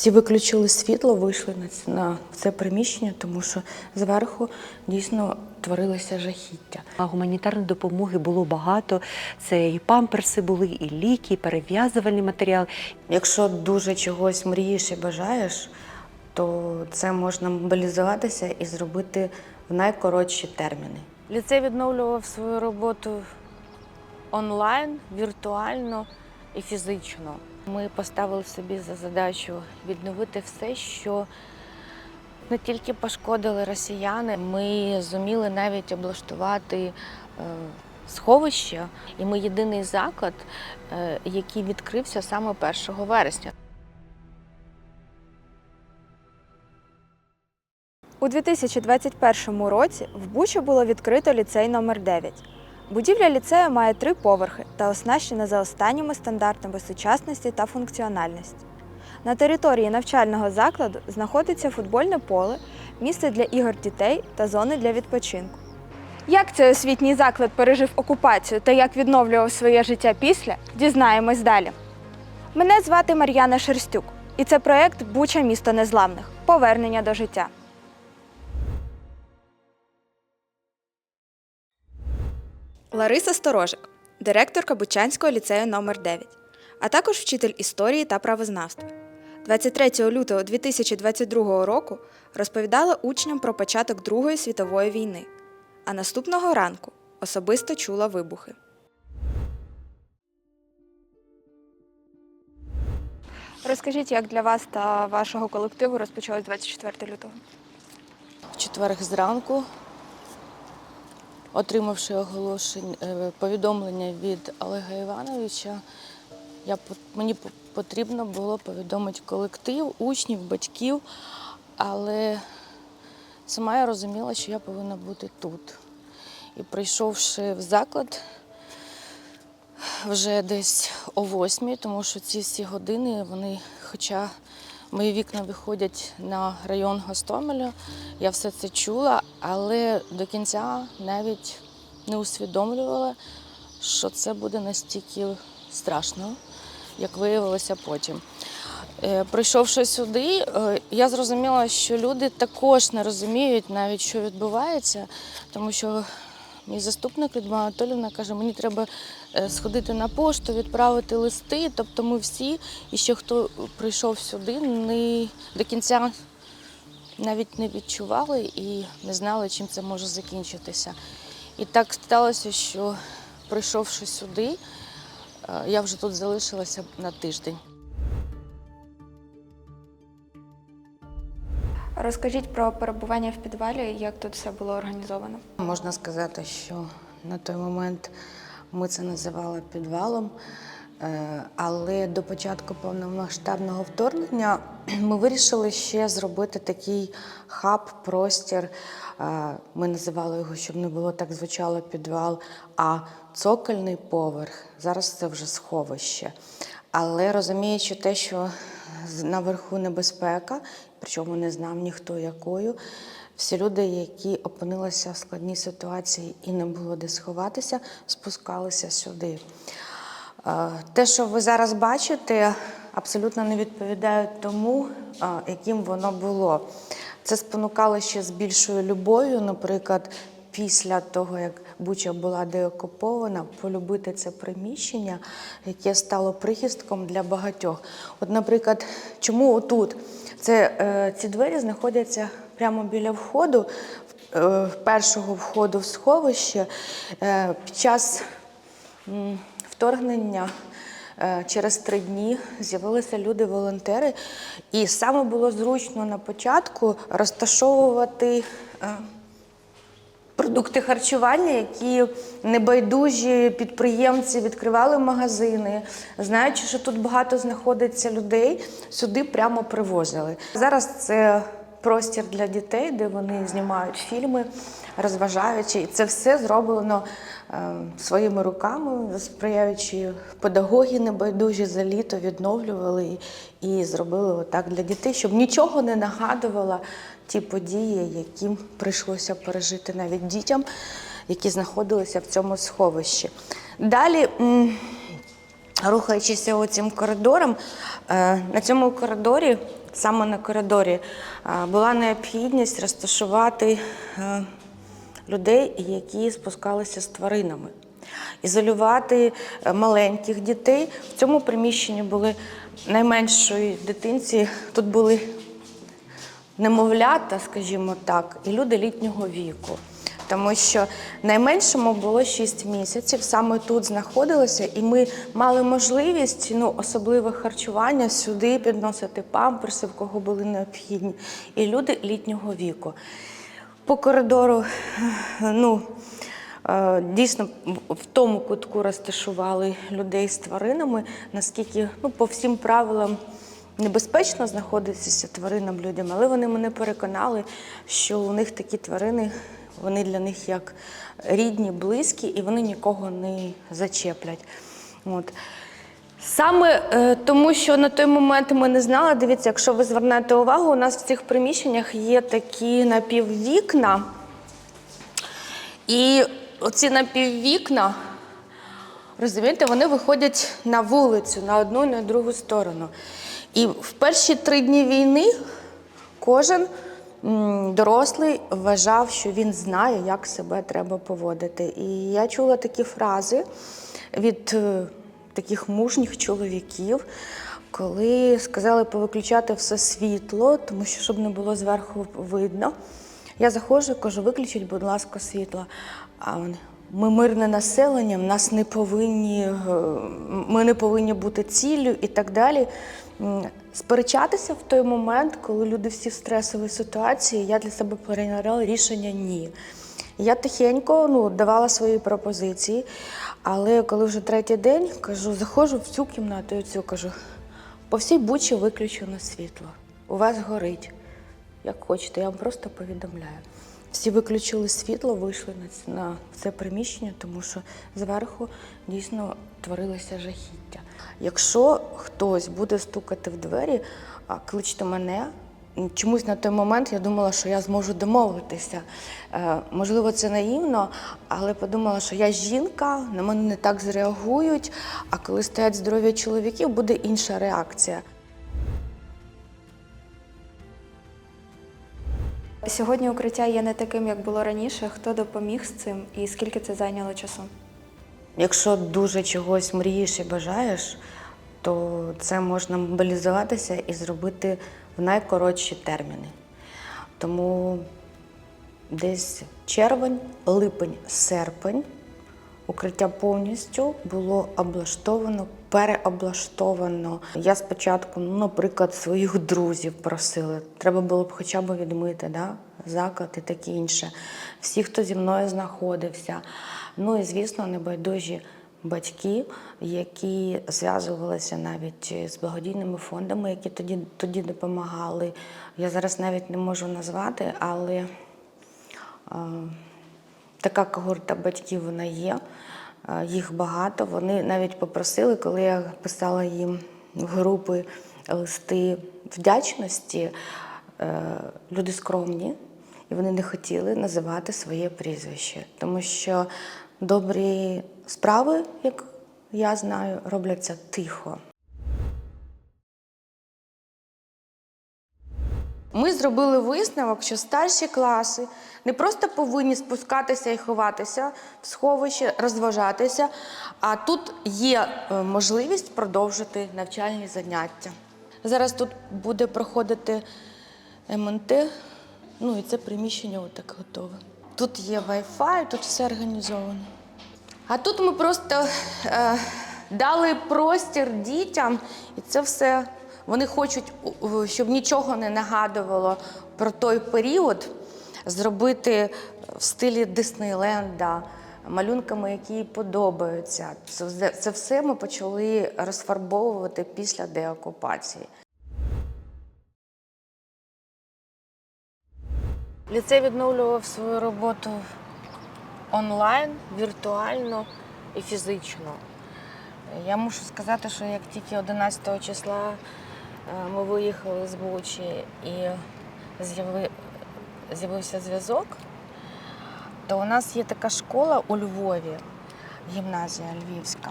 Всі виключили світло, вийшли на на це приміщення, тому що зверху дійсно творилося жахіття. А гуманітарної допомоги було багато. Це і памперси були, і ліки, і перев'язувальні матеріали. Якщо дуже чогось мрієш і бажаєш, то це можна мобілізуватися і зробити в найкоротші терміни. Ліцей відновлював свою роботу онлайн, віртуально і фізично. Ми поставили собі за задачу відновити все, що не тільки пошкодили росіяни, ми зуміли навіть облаштувати е, сховище, і ми єдиний заклад, е, який відкрився саме 1 вересня. У 2021 році в Бучі було відкрито ліцей номер 9 Будівля ліцею має три поверхи та оснащена за останніми стандартами сучасності та функціональності. На території навчального закладу знаходиться футбольне поле, місце для ігор дітей та зони для відпочинку. Як цей освітній заклад пережив окупацію та як відновлював своє життя після, дізнаємось далі. Мене звати Мар'яна Шерстюк, і це проєкт Буча місто незламних. Повернення до життя. Лариса Сторожик, директорка Бучанського ліцею номер 9 а також вчитель історії та правознавства. 23 лютого 2022 року розповідала учням про початок Другої світової війни, а наступного ранку особисто чула вибухи. Розкажіть, як для вас та вашого колективу розпочалось 24 лютого? В четверг зранку, отримавши оголошення, е, повідомлення від Олега Івановича, я, мені потрібно було повідомити колектив, учнів, батьків, але сама я розуміла, що я повинна бути тут. І прийшовши в заклад вже десь о восьмій, тому що ці всі години, вони, хоча мої вікна виходять на район Гостомеля, я все це чула, але до кінця навіть не усвідомлювала, що це буде настільки страшно, як виявилося потім. Е, Прийшовши сюди, е, я зрозуміла, що люди також не розуміють навіть, що відбувається, тому що мій заступник Людмила Анатолівна каже, мені треба е, сходити на пошту, відправити листи. Тобто ми всі, і ще хто прийшов сюди, не до кінця навіть не відчували і не знали, чим це може закінчитися. І так сталося, що прийшовши сюди, е, я вже тут залишилася на тиждень. Розкажіть про перебування в підвалі, як тут все було організовано. Можна сказати, що на той момент ми це називали підвалом. Е, Але до початку повномасштабного вторгнення ми вирішили ще зробити такий хаб, простір. Е, Ми називали його, щоб не було так звучало підвал, а цокольний поверх. Зараз це вже сховище. Але розуміючи те, що наверху небезпека, причому не знав ніхто якою, всі люди, які опинилися в складній ситуації і не було де сховатися, спускалися сюди. Е, Те, що ви зараз бачите, абсолютно не відповідає тому, е, яким воно було. Це спонукало ще з більшою любов'ю, наприклад, після того, як Буча була деокупована, полюбити це приміщення, яке стало прихистком для багатьох. От, наприклад, чому отут? Це, е, ці двері знаходяться прямо біля входу, е, першого входу в сховище. Е, під час м, вторгнення е, через три дні з'явилися люди-волонтери, і саме було зручно на початку розташовувати. Продукти харчування, які небайдужі підприємці відкривали магазини, знаючи, що тут багато знаходиться людей, сюди прямо привозили. Зараз це простір для дітей, де вони знімають фільми, розважаючи. І це все зроблено е, своїми руками, сприяючи педагоги небайдужі за літо відновлювали і, зробили отак для дітей, щоб нічого не нагадувало ті події, які прийшлося пережити навіть дітям, які знаходилися в цьому сховищі. Далі рухаючися цим коридором, е, на цьому коридорі, саме на коридорі, е, була необхідність розташувати е, людей, які спускалися з тваринами. Ізолювати е, маленьких дітей. В цьому приміщенні були найменшої дитинці. Тут були немовлята, скажімо так, і люди літнього віку. Тому що найменшому було 6 місяців, саме тут знаходилося, і ми мали можливість ну, особливе харчування сюди підносити памперси, в кого були необхідні, і люди літнього віку. По коридору, ну, е, дійсно, в тому кутку розташували людей з тваринами, наскільки ну, по всім правилам небезпечно знаходитися тваринам людям, але вони мене переконали, що у них такі тварини, вони для них як рідні, близькі, і вони нікого не зачеплять. От. Саме е, тому, що на той момент ми не знали, дивіться, якщо ви звернете увагу, у нас в цих приміщеннях є такі напіввікна. І оці напіввікна, розумієте, вони виходять на вулицю, на одну і на другу сторону. І в перші три дні війни кожен дорослий вважав, що він знає, як себе треба поводити. І я чула такі фрази від е, таких мужніх чоловіків, коли сказали повиключати все світло, тому що щоб не було зверху видно. Я заходжу, кажу, виключіть, будь ласка, світло. А вони. Ми мирне населення, в нас не повинні, е, ми не повинні бути ціллю і так далі. Сперечатися в той момент, коли люди всі в стресовій ситуації, я для себе прийняла рішення ні. Я тихенько ну, давала свої пропозиції, але коли вже третій день кажу, заходжу в цю кімнату і цю кажу, по всій бучі виключено світло. У вас горить. Як хочете, я вам просто повідомляю. Всі виключили світло, вийшли на, на це приміщення, тому що зверху дійсно творилося жахіття. Якщо хтось буде стукати в двері, кличте мене. Чомусь на той момент я думала, що я зможу домовитися. Е, можливо, це наївно, але подумала, що я жінка, на мене не так зреагують. А коли стоять здорові чоловіки, буде інша реакція. Сьогодні укриття є не таким, як було раніше. Хто допоміг з цим і скільки це зайняло часу? Якщо дуже чогось мрієш і бажаєш, то це можна мобілізуватися і зробити в найкоротші терміни. Тому десь червень, липень, серпень укриття повністю було облаштовано, переоблаштовано. Я спочатку, ну, наприклад, своїх друзів просила. Треба було б хоча б відмити да? заклад і таке інше. Всі, хто зі мною знаходився. Ну і, звісно, небайдужі батьки, які зв'язувалися навіть з благодійними фондами, які тоді, тоді допомагали. Я зараз навіть не можу назвати, але. а, Така когорта батьків вона є, е, їх багато. Вони навіть попросили, коли я писала їм в групи листи вдячності, е, люди скромні, і вони не хотіли називати своє прізвище, тому що добрі справи, як я знаю, робляться тихо. Ми зробили висновок, що старші класи не просто повинні спускатися і ховатися в сховище, розважатися, а тут є е, можливість продовжити навчальні заняття. Зараз тут буде проходити МНТ, ну і це приміщення отак готове. Тут є Wi-Fi, тут все організовано. А тут ми просто е, дали простір дітям, і це все. Вони хочуть, щоб нічого не нагадувало про той період, зробити в стилі Диснейленда, малюнками, які подобаються. Це, все ми почали розфарбовувати після деокупації. Ліцей відновлював свою роботу онлайн, віртуально і фізично. Я мушу сказати, що як тільки 11 числа ми виїхали з Бучі і з'яви- з'явився зв'язок, то у нас є така школа у Львові, гімназія Львівська.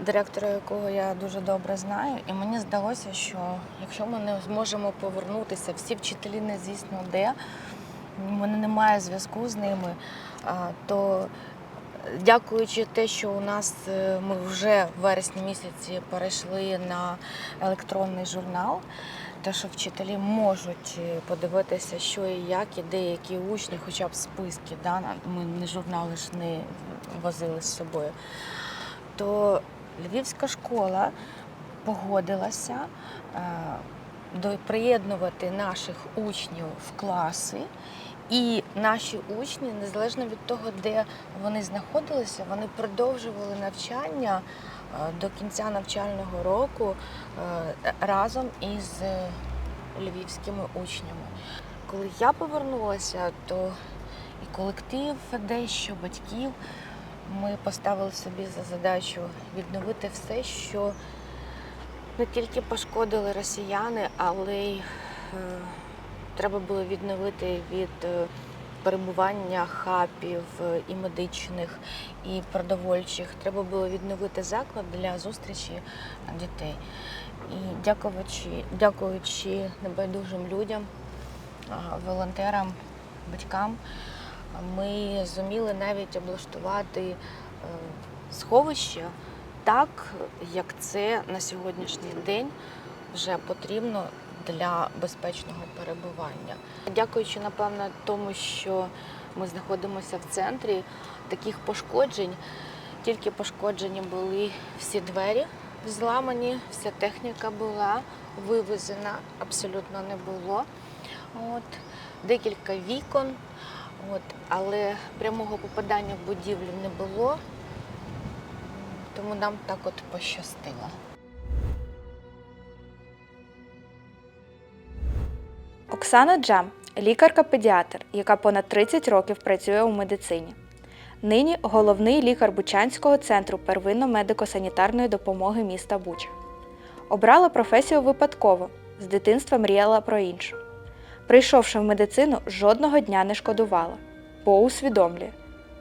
директора якого я дуже добре знаю. І мені здалося, що якщо ми не зможемо повернутися, всі вчителі не звісно де, в мене немає зв'язку з ними, то дякуючи те, що у нас е, ми вже в вересні місяці перейшли на електронний журнал. Те, що вчителі можуть е, подивитися, що і як, і деякі учні, хоча б списки, да, ми не журнали ж не возили з собою, то львівська школа погодилася е, приєднувати наших учнів в класи. І наші учні, незалежно від того, де вони знаходилися, вони продовжували навчання е, до кінця навчального року е, разом із е, львівськими учнями. Коли я повернулася, то і колектив, дещо батьків, ми поставили собі за задачу відновити все, що не тільки пошкодили росіяни, але й треба було відновити від е, перебування хапів е, і медичних, і продовольчих. Треба було відновити заклад для зустрічі дітей. І дякуючи, дякуючи небайдужим людям, волонтерам, батькам, ми зуміли навіть облаштувати е, сховище так, як це на сьогоднішній день вже потрібно для безпечного перебування. Дякуючи, напевно, тому, що ми знаходимося в центрі таких пошкоджень, тільки пошкоджені були всі двері зламані, вся техніка була вивезена, абсолютно не було. От, декілька вікон, от, але прямого попадання в будівлю не було, тому нам так от пощастило. Оксана Джам лікарка-педіатр, яка понад 30 років працює у медицині. Нині головний лікар Бучанського центру первинно-медико-санітарної допомоги міста Буча. Обрала професію випадково, з дитинства мріяла про іншу. Прийшовши в медицину, жодного дня не шкодувала, бо усвідомлює,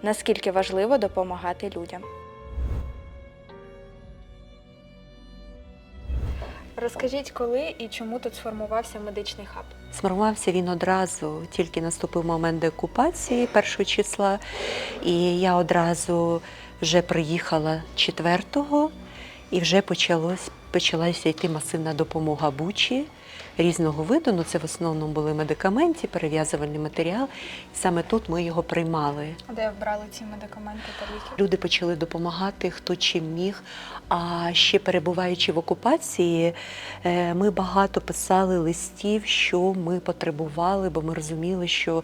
наскільки важливо допомагати людям. Розкажіть, коли і чому тут сформувався медичний хаб? Сформувався він одразу, тільки наступив момент деокупації першого числа, і я одразу вже приїхала 4-го, і вже почалось, почалася йти масивна допомога Бучі різного виду. Ну, це в основному були медикаменти, перев'язувальний матеріал. Саме тут ми його приймали. Де брали ці медикаменти та ліки? Люди почали допомагати, хто чим міг. А ще перебуваючи в окупації, е, ми багато писали листів, що ми потребували, бо ми розуміли, що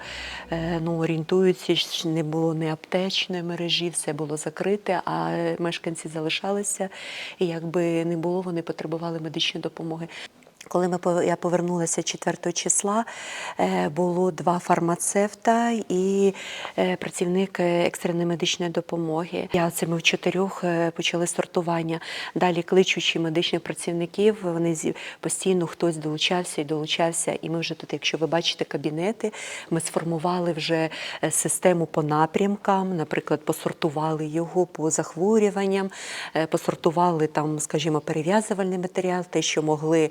е, ну, орієнтуючись, не було ні аптечної мережі, все було закрите, а мешканці залишалися. І якби не було, вони потребували медичної допомоги. Коли ми я повернулася 4 числа, е, було два фармацевта і е, працівник е, екстреної медичної допомоги. Я це ми в чотирьох почали сортування. Далі кличучи медичних працівників, вони постійно хтось долучався і долучався. І ми вже тут, якщо ви бачите кабінети, ми сформували вже систему по напрямкам, наприклад, посортували його по захворюванням, посортували там, скажімо, перев'язувальний матеріал, те, що могли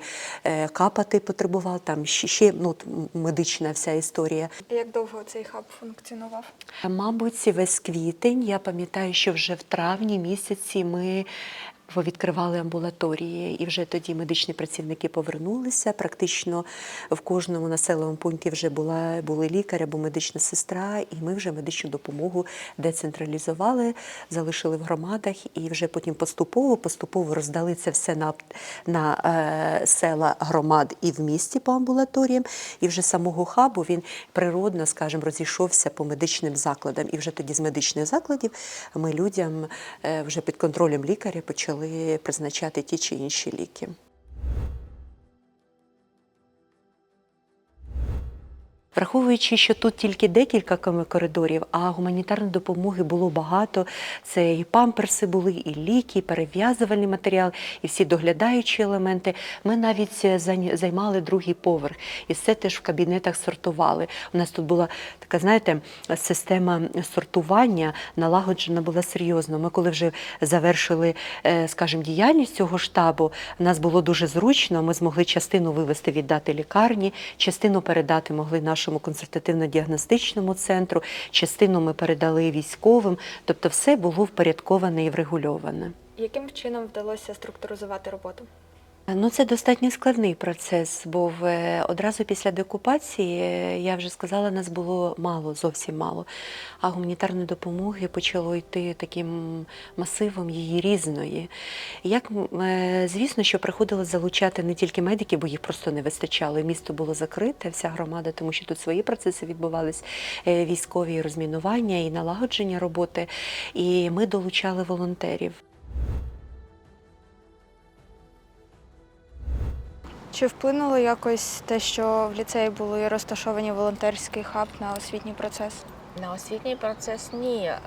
капати, потребував, там ще, ще ну, медична вся історія. Як довго цей хаб функціонував? Мабуть, весь квітень. Я пам'ятаю, що вже в травні місяці ми відкривали амбулаторії, і вже тоді медичні працівники повернулися. Практично в кожному населеному пункті вже була були лікар або медична сестра, і ми вже медичну допомогу децентралізували, залишили в громадах, і вже потім поступово поступово роздали це все на, на е, села громад і в місті по амбулаторіям. І вже самого хабу він природно, скажімо, розійшовся по медичним закладам. І вже тоді з медичних закладів ми людям е, вже під контролем лікаря почали призначати ті чи інші ліки. Враховуючи, що тут тільки декілька коридорів, а гуманітарної допомоги було багато. Це і памперси були, і ліки, і перев'язувальний матеріал, і всі доглядаючі елементи. Ми навіть е, займали другий поверх, і все теж в кабінетах сортували. У нас тут була така, знаєте, система сортування налагоджена була серйозно. Ми коли вже завершили, е, скажімо, діяльність цього штабу, нас було дуже зручно. Ми змогли частину вивести, віддати лікарні, частину передати могли нашому консультативно-діагностичному центру, частину ми передали військовим. Тобто, все було впорядковане і врегульоване. Яким чином вдалося структуризувати роботу? Ну, це достатньо складний процес, бо е, одразу після деокупації, е, я вже сказала, нас було мало, зовсім мало. А гуманітарної допомоги почало йти таким масивом її різної. Як, е, звісно, що приходилось залучати не тільки медиків, бо їх просто не вистачало. Місто було закрите, вся громада, тому що тут свої процеси відбувались, військові розмінування і налагодження роботи. І ми долучали волонтерів. Чи вплинуло якось те, що в ліцеї були розташовані волонтерський хаб на освітній процес? На освітній процес ні. Е,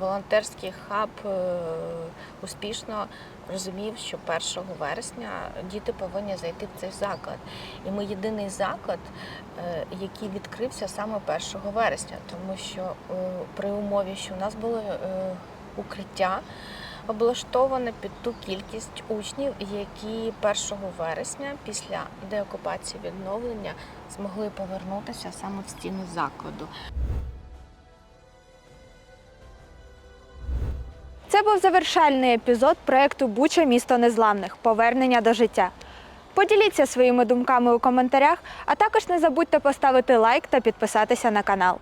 Волонтерський хаб е, успішно розумів, що 1 вересня діти повинні зайти в цей заклад. І ми єдиний заклад, е, який відкрився саме 1 вересня, тому що при умові, що у нас було укриття. Облаштоване під ту кількість учнів, які 1 вересня після деокупації відновлення змогли повернутися саме в стіну закладу. Це був завершальний епізод проекту Буча місто незламних повернення до життя. Поділіться своїми думками у коментарях, а також не забудьте поставити лайк та підписатися на канал.